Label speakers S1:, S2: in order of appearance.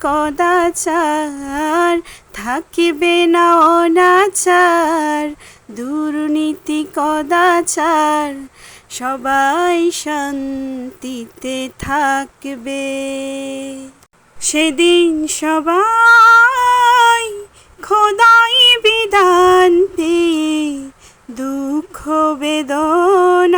S1: কদাচার, থাকিবে না অনাচার, দুর্নীতি কদাচার, সবাই শান্তিতে থাকবে। সেদিন সবাই খোদাই বিধান দুঃখ বেদনা